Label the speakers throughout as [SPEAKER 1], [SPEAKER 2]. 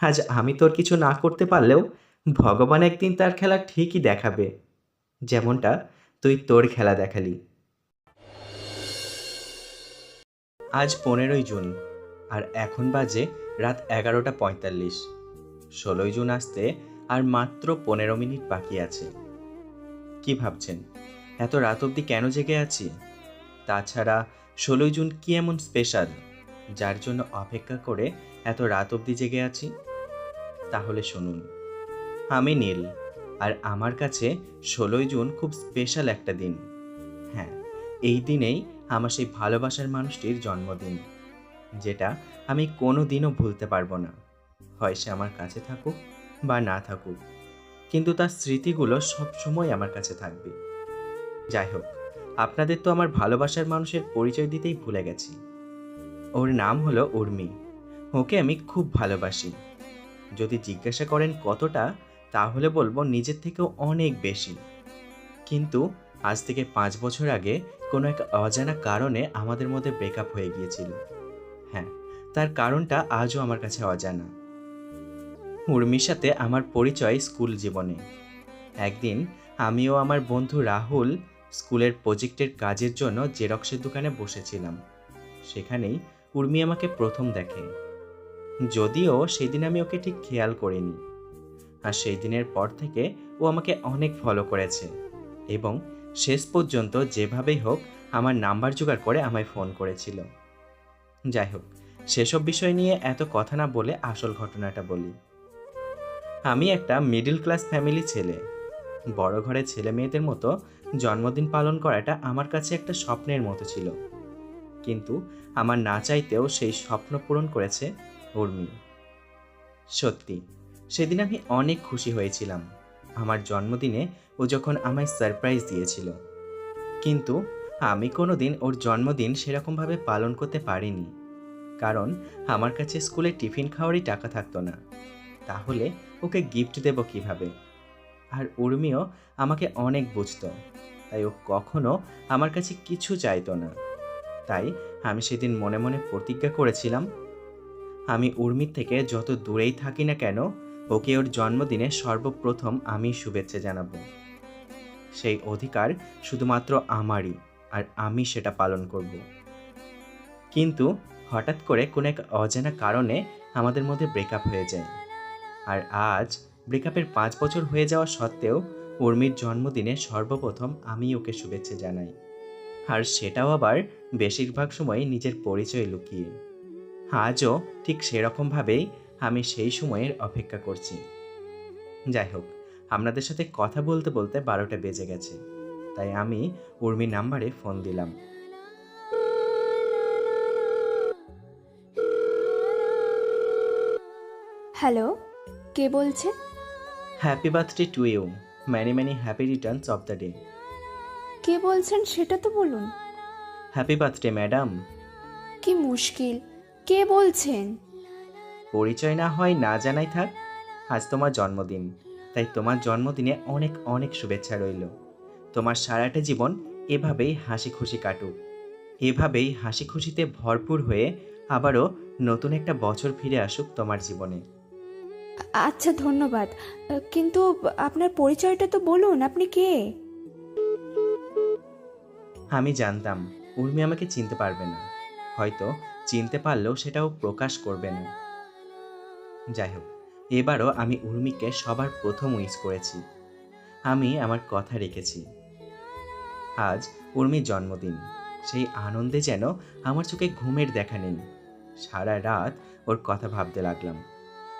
[SPEAKER 1] আজ আমি তোর কিছু না করতে পারলেও ভগবান একদিন তার খেলা ঠিকই দেখাবে। যেমনটা তুই তোর খেলা দেখালি। আজ পনেরোই জুন, আর এখন বাজে রাত এগারোটা পঁয়তাল্লিশ। ষোলোই জুন আসতে আর মাত্র পনেরো মিনিট বাকি আছে। কি ভাবছেন? এত রাত অবধি কেন জেগে আছি? তাছাড়া ষোলোই জুন কি এমন স্পেশাল যার জন্য অপেক্ষা করে এত রাত অবধি জেগে আছি? তাহলে শুনুন। আমি নীল, আর আমার কাছে ষোলোই জুন খুব স্পেশাল একটা দিন। হ্যাঁ এই দিনেই আমার সেই ভালোবাসার মানুষটির জন্মদিন, যেটা আমি কোনো দিনও ভুলতে পারব না। হয় সে আমার কাছে থাকুক বা না থাকুক, কিন্তু তার স্মৃতিগুলো সবসময় আমার কাছে থাকবে। যাই হোক, আপনাদের তো আমার ভালোবাসার মানুষের পরিচয় দিতেই ভুলে গেছি। ওর নাম হলো উর্মি। ওকে আমি খুব ভালোবাসি। যদি জিজ্ঞাসা করেন কতটা, তাহলে বলব নিজের থেকেও অনেক বেশি। কিন্তু আজ থেকে পাঁচ বছর আগে কোনো এক অজানা কারণে আমাদের মধ্যে ব্রেকআপ হয়ে গিয়েছিল। হ্যাঁ তার কারণটা আজও আমার কাছে অজানা। উর্মির সাথে আমার পরিচয় স্কুল জীবনে। একদিন আমিও আমার বন্ধু রাহুল স্কুলের প্রজেক্টের কাজের জন্য জেরক্সের দোকানে বসেছিলাম। সেখানেই উর্মি আমাকে প্রথম দেখে। যদিও সেদিন আমি ওকে ঠিক খেয়াল করিনি। আর সেই দিনের পর থেকে ও আমাকে অনেক ফলো করেছে এবং শেষ পর্যন্ত যেভাবেই হোক আমার নাম্বার জোগাড় করে আমায় ফোন করেছিল। যাই হোক, সেসব বিষয় নিয়ে এত কথা না বলে আসল ঘটনাটা বলি। আমি একটা মিডল ক্লাস ফ্যামিলি ছেলে। বড় ঘরে ছেলে মেয়েদের মতো জন্মদিন পালন করাটা আমার কাছে একটা স্বপ্নের মতো ছিল। কিন্তু আমার না চাইতেও সেই স্বপ্ন পূরণ করেছে উর্মি। সত্যি, সেদিন আমি অনেক খুশি হয়েছিলাম। আমার জন্মদিনে ও যখন আমায় সারপ্রাইজ দিয়েছিল। কিন্তু আমি কোনো দিন ওর জন্মদিন সেরকমভাবে পালন করতে পারিনি। কারণ আমার কাছে স্কুলে টিফিন খাওয়ারই টাকা থাকতো না। তাহলে ওকে গিফট দেব কীভাবে? আর উর্মিও আমাকে অনেক বুঝতো, তাই ও কখনো আমার কাছে কিছু চাইতো না। তাই আমি সেদিন মনে মনে প্রতিজ্ঞা করেছিলাম আমি উর্মির থেকে যত দূরেই থাকি না কেন, ওকে ওর জন্মদিনে সর্বপ্রথম আমি শুভেচ্ছা জানাব। সেই অধিকার শুধুমাত্র আমারই, আর আমি সেটা পালন করব। কিন্তু হঠাৎ করে কোনো এক অজানা কারণে আমাদের মধ্যে ব্রেকআপ হয়ে যায়। আর আজ ব্রেকআপের পাঁচ বছর হয়ে যাওয়া সত্ত্বেও উর্মির জন্মদিনে সর্বপ্রথম আমি ওকে শুভেচ্ছা জানাই। আর সেটাও আবার বেশিরভাগ সময় নিজের পরিচয় লুকিয়ে। আজও ঠিক সেরকমভাবেই আমি সেই সময়ের অপেক্ষা করছি। যাই হোক আপনাদের সাথে কথা বলতে বলতে বারোটা বেজে গেছে। তাই আমি উর্মি নাম্বারে ফোন দিলাম।
[SPEAKER 2] হ্যালো কে বলছেন?
[SPEAKER 1] Happy birthday to you many many happy returns of the day
[SPEAKER 2] কে বলছেন সেটা তো বলুন।
[SPEAKER 1] হ্যাপি বার্থডে ম্যাডাম
[SPEAKER 2] কি মুশকিল। কে বলছেন?
[SPEAKER 1] পরিচয় না হয় না জানাই থাক আজ তোমার জন্মদিন। তাই তোমার জন্মদিনে অনেক অনেক শুভেচ্ছা রইল। তোমার সারাটা জীবন এভাবেই হাসি খুশি কাটুক। এভাবেই হাসি খুশিতে ভরপুর হয়ে আবারও নতুন একটা বছর ফিরে আসুক তোমার জীবনে।
[SPEAKER 2] আচ্ছা ধন্যবাদ। কিন্তু আপনার পরিচয়টা তো বলুন আপনি কে?
[SPEAKER 1] আমি জানতাম উর্মি আমাকে চিনতে পারবে না। হয়তো চিনতে পারলেও সেটাও প্রকাশ করবে না। যাই হোক এবারও আমি উর্মিকে সবার প্রথম উইস করেছি। আমি আমার কথা রেখেছি। আজ উর্মির জন্মদিন। সেই আনন্দে যেন আমার চোখে ঘুমের দেখা নেই। সারা রাত ওর কথা ভাবতে লাগলাম।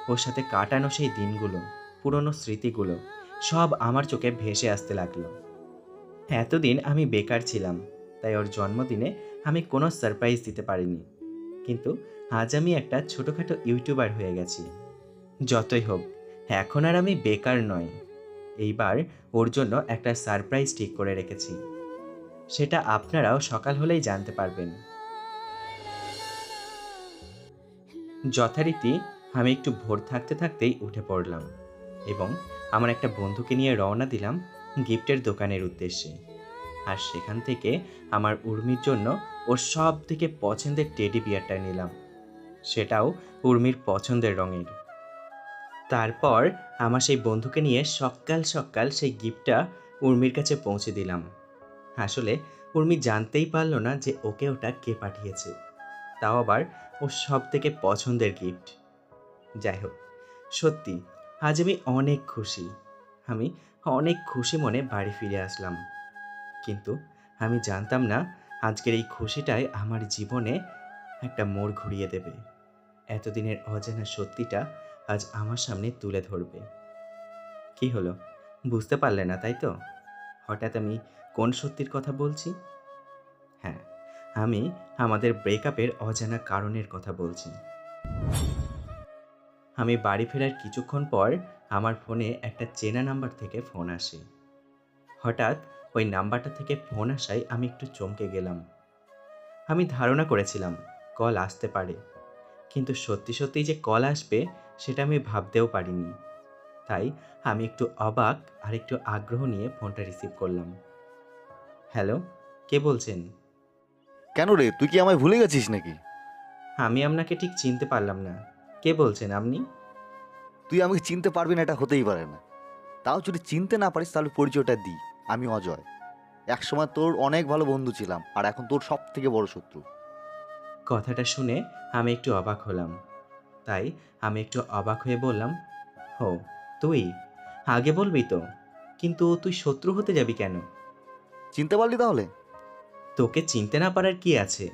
[SPEAKER 1] ওর সাথে কাটানো সেই দিনগুলো, পুরনো স্মৃতিগুলো, সব আমার চোখে ভেসে আসতে লাগল। এতদিন আমি বেকার ছিলাম, তাই ওর জন্মদিনে আমি কোনো সারপ্রাইজ দিতে পারিনি। কিন্তু আজ আমি একটা ছোটোখাটো ইউটিউবার হয়ে গেছি। যতই হোক, এখন আর আমি বেকার নই। এইবার ওর জন্য একটা সারপ্রাইজ ঠিক করে রেখেছি। সেটা আপনারাও সকাল হলেই জানতে পারবেন। যথারীতি আমি একটু ভোর থাকতে থাকতেই উঠে পড়লাম এবং আমার একটা বন্ধুকে নিয়ে রওনা দিলাম গিফটের দোকানের উদ্দেশ্যে। আর সেখান থেকে আমার উর্মির জন্য ওর সব থেকে পছন্দের টেডি বিয়ারটা নিলাম। সেটাও উর্মির পছন্দের রঙের। তারপর আমার সেই বন্ধুকে নিয়ে সকাল সকাল সেই গিফটটা উর্মির কাছে পৌঁছে দিলাম। আসলে উর্মি জানতেই পারল না যে ওকে ওটা কে পাঠিয়েছে। তাও আবার ওর সব থেকে পছন্দের গিফট। যাই হোক, সত্যি, আজ আমি অনেক খুশি। আমি অনেক খুশি মনে বাড়ি ফিরে আসলাম। কিন্তু আমি জানতাম না আজকের এই খুশিটাই আমার জীবনে একটা মোড় ঘুরিয়ে দেবে। এতদিনের অজানা সত্যিটা আজ আমার সামনে তুলে ধরবে। কি হলো? বুঝতে পারলে না, তাই তো? হঠাৎ আমি কোন সত্যির কথা বলছি? হ্যাঁ আমি আমাদের ব্রেকআপের অজানা কারণের কথা বলছি। আমি বাড়ি ফেরার কিছুক্ষণ পর আমার ফোনে একটা চেনা নাম্বার থেকে ফোন আসে। হঠাৎ ওই নাম্বারটা থেকে ফোন আসায় আমি একটু চমকে গেলাম। আমি ধারণা করেছিলাম কল আসতে পারে। কিন্তু সত্যি সত্যি যে কল আসবে সেটা আমি ভাবতেও পারিনি। তাই আমি একটু অবাক আর একটু আগ্রহ নিয়ে ফোনটা রিসিভ করলাম। হ্যালো কে বলছেন?
[SPEAKER 3] কেন রে তুই কি আমায় ভুলে গেছিস নাকি?
[SPEAKER 1] আমি আপনাকে ঠিক চিনতে পারলাম না। কে বলছেন আপনি?
[SPEAKER 3] তুই আমাকে চিনতে পারবি না এটা হতেই পারে না। তাও যদি চিনতে না পারিস তাহলে পরিচয়টা দিই আমি অজয়। একসময় তোর অনেক ভালো বন্ধু ছিলাম আর এখন তোর সব থেকে বড় শত্রু।
[SPEAKER 1] কথাটা শুনে আমি একটু অবাক হলাম। তাই আমি একটু অবাক হয়ে বললাম হো তুই? আগে বলবি তো কিন্তু তুই শত্রু হতে যাবি কেন?
[SPEAKER 3] চিনতে পারলি তাহলে?
[SPEAKER 1] তোকে চিনতে না পারার কি আছে?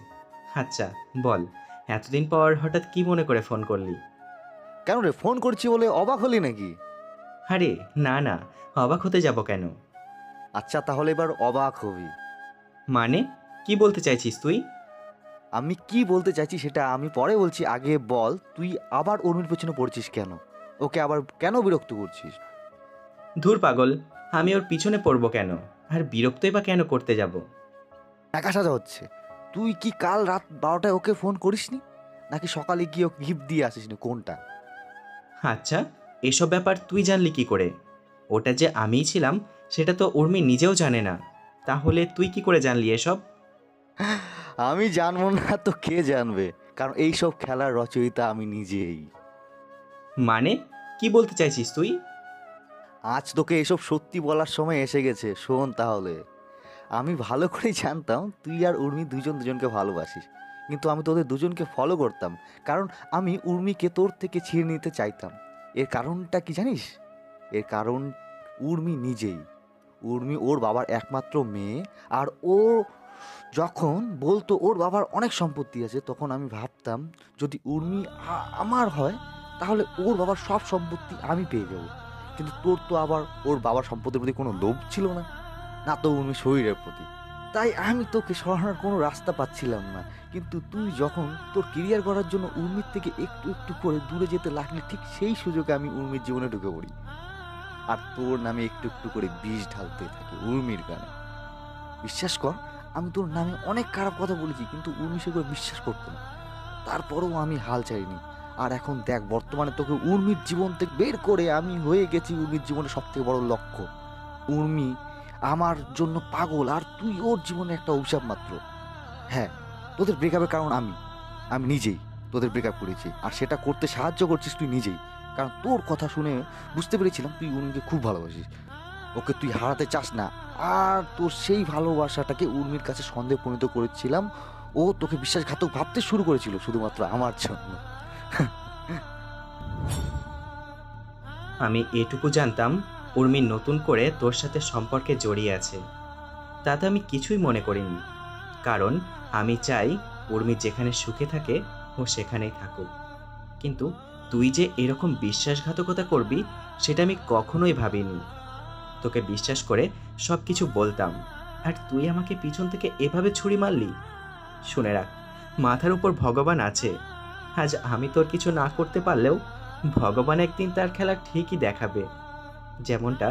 [SPEAKER 1] আচ্ছা বল এতদিন পর হঠাৎ কি মনে করে ফোন করলি?
[SPEAKER 3] কেন রে ফোন করছি বলে অবাক হলি নাকি?
[SPEAKER 1] আরে না না অবাক হতে যাব কেন?
[SPEAKER 3] আচ্ছা তাহলে এবার অবাক হবি।
[SPEAKER 1] মানে? কি বলতে চাইছিস তুই?
[SPEAKER 3] আমি কি বলতে চাইছি সেটা আমি পরে বলছি। আগে বল তুই আবার উর্মির পেছনে পড়ছিস কেন? ওকে আবার কেন বিরক্ত করছিস?
[SPEAKER 1] ধুর পাগল আমি ওর পিছনে পড়ব কেন? আর বিরক্তই বা কেন করতে যাব?
[SPEAKER 3] একা সাজা হচ্ছে। তুই কি কাল রাত বারোটায় ওকে ফোন করিসনি? নাকি সকালে গিয়ে ওকে গিফট দিয়ে আসিসনি? কোনটা?
[SPEAKER 1] আচ্ছা এসব ব্যাপার তুই জানলি কি করে? ওটা যে আমিই ছিলাম সেটা তো উর্মি নিজেও জানে না। তাহলে তুই কি করে জানলি এসব?
[SPEAKER 3] আমি জানব না তো কে জানবে? কারণ এই সব খেলার রচয়িতা আমি নিজেই।
[SPEAKER 1] মানে? কি বলতে চাইছিস তুই?
[SPEAKER 3] আজ তোকে এসব সত্যি বলার সময় এসে গেছে শোন তাহলে। আমি ভালো করেই জানতাম তুই আর উর্মি দুজন দুজনকে ভালোবাসিস। কিন্তু আমি তোদের দুজনকে ফলো করতাম কারণ আমি উর্মিকে তোর থেকে ছিঁড়ে নিতে চাইতাম। এর কারণটা কি জানিস? এর কারণ উর্মি নিজেই। উর্মি ওর বাবার একমাত্র মেয়ে। আর ও যখন বলতো ওর বাবার অনেক সম্পত্তি আছে, তখন আমি ভাবতাম, যদি উর্মি আমার হয়, তাহলে ওর বাবার সব সম্পত্তি আমি পেয়ে যাব। কিন্তু তোর তো আবার ওর বাবার সম্পত্তির প্রতি কোনো লোভ ছিল না। না তো উর্মি শরীরের প্রতি। তাই আমি তোকে সরানোর কোনো রাস্তা পাচ্ছিলাম না। কিন্তু তুই যখন তোর কেরিয়ার করার জন্য উর্মির থেকে একটু একটু করে দূরে যেতে লাগলি, ঠিক সেই সুযোগে আমি উর্মির জীবনে ঢুকে পড়ি। আর তোর নামে একটু একটু করে বিষ ঢালতে থাকি উর্মির গানে। বিশ্বাস কর, আমি তোর নামে অনেক খারাপ কথা বলেছি, কিন্তু উর্মি সেগুলো বিশ্বাস করতো না। তারপরেও আমি হাল চাইনি আর এখন দেখ, বর্তমানে তোকে উর্মির জীবন থেকে বের করে আমি হয়ে গেছি উর্মির জীবনে সব থেকে বড় লক্ষ্য। উর্মি আমার জন্য পাগল, আর তুই ওর জীবনে একটা অভিশাপ মাত্র। হ্যাঁ তোদের ব্রেকআপের কারণ আমি। আমি নিজেই তোদের ব্রেকআপ করেছি। আর সেটা করতে সাহায্য করছিস তুই নিজেই। কারণ তোর কথা শুনে বুঝতে পেরেছিলাম তুই উর্মিকে খুব ভালোবাসিস। ওকে তুই হারাতে চাস না। আর তোর সেই ভালোবাসাটাকে উর্মির কাছে সন্দেহ পরিণত করেছিলাম। ও তোকে বিশ্বাসঘাতক ভাবতে শুরু করেছিল, শুধুমাত্র আমার জন্য।
[SPEAKER 1] আমি এটুকু জানতাম, উর্মি নতুন করে তোর সাথে সম্পর্কে জড়িয়ে আছে। তাতে আমি কিছুই মনে করিনি। কারণ আমি চাই উর্মি যেখানে সুখে থাকে, ও সেখানেই থাকুক। কিন্তু তুই যে এরকম বিশ্বাসঘাতকতা করবি, সেটা আমি কখনোই ভাবিনি। তোকে বিশ্বাস করে সব কিছু বলতাম, আর তুই আমাকে পিছন থেকে এভাবে ছুরি মারলি? শুনে রাখ, মাথার উপর ভগবান আছে। আজ আমি তোর কিছু না করতে পারলেও ভগবান একদিন তার খেলা ঠিকই দেখাবে। যেমনটা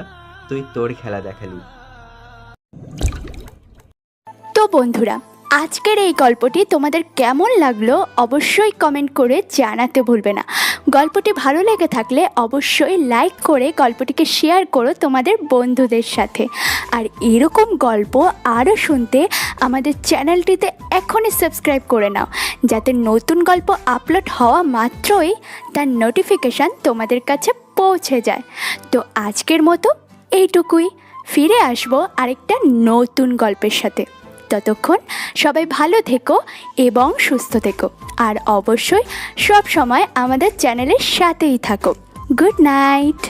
[SPEAKER 1] তুই তোর খেলা দেখালি।
[SPEAKER 2] তো বন্ধুরা আজকের এই গল্পটি তোমাদের কেমন লাগল অবশ্যই কমেন্ট করে জানাতে ভুলবে না। গল্পটি ভালো লেগে থাকলে অবশ্যই লাইক করে গল্পটিকে শেয়ার করো তোমাদের বন্ধুদের সাথে। আর এরকম গল্প আরও শুনতে আমাদের চ্যানেলটিতে এখনই সাবস্ক্রাইব করে নাও, যাতে নতুন গল্প আপলোড হওয়া মাত্রই তার নোটিফিকেশান তোমাদের কাছে পৌঁছে যায়। তো আজকের মতো এইটুকুই, ফিরে আসব আরেকটা নতুন গল্পের সাথে। ততক্ষণ সবাই ভালো থেকো এবং সুস্থ থেকো। আর অবশ্যই সব সময় আমাদের চ্যানেলের সাথেই থাকো। Good night!